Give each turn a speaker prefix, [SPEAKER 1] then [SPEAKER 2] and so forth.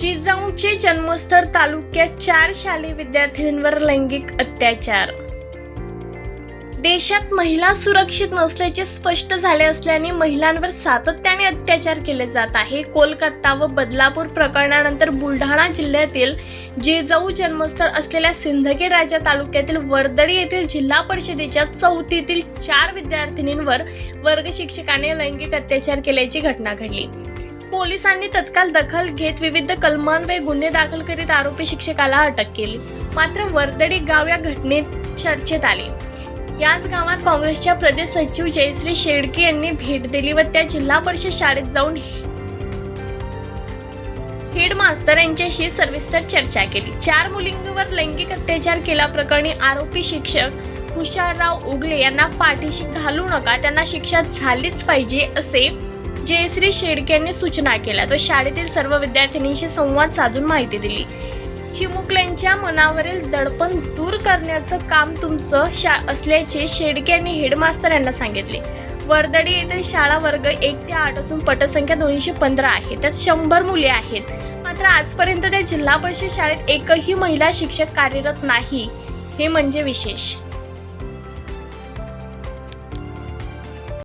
[SPEAKER 1] जिजाऊंचे जन्मस्थळ तालुक्यात चार शालेय विद्यार्थिनींवर लैंगिक अत्याचार. देशात महिला सुरक्षित नसल्याचे स्पष्ट झाले असल्याने महिलांवर सातत्याने अत्याचार केले जात आहे. कोलकाता व बदलापूर प्रकरणानंतर बुलढाणा जिल्ह्यातील जिजाऊ जन्मस्थळ असलेल्या सिंदखेड राजा तालुक्यातील वर्दळी येथील जिल्हा परिषदेच्या चौथीतील चार विद्यार्थिनींवर वर्ग शिक्षकाने लैंगिक अत्याचार केल्याची घटना घडली. पोलिसांनी तत्काळ दखल घेत विविध कलमांवर गुन्हे दाखल करीत आरोपी शिक्षकाला अटक केली. मात्र वर्दडी गाव या घटनेत चर्चेत आले. याच गावात काँग्रेसच्या प्रदेश सचिव जयश्री शेडके यांनी भेट दिली व त्या जिल्हा परिषद शाळेत जाऊन हेडमास्तर यांच्याशी सविस्तर चर्चा केली. चार मुलींवर लैंगिक अत्याचार केल्याप्रकरणी आरोपी शिक्षक हुशारराव उगले यांना पाठीशी घालू नका त्यांना शिक्षा झालीच पाहिजे असे जयश्री शेडके यांनी सूचना केल्या. तो शाळेतील सर्व विद्यार्थिनींशी संवाद साधून माहिती दिली. चिमुकल्यांच्या मनावरील दडपण दूर करण्याचं काम तुमचं शा असल्याचे शेडके यांनी हेडमास्तर यांना सांगितले. वर्दडी येथील शाळा वर्ग एक ते आठ असून पटसंख्या दोनशे पंधरा आहे. त्यात शंभर मुले आहेत. मात्र आजपर्यंत त्या जिल्हा परिषद शाळेत एकही महिला शिक्षक कार्यरत नाही. हे म्हणजे विशेष.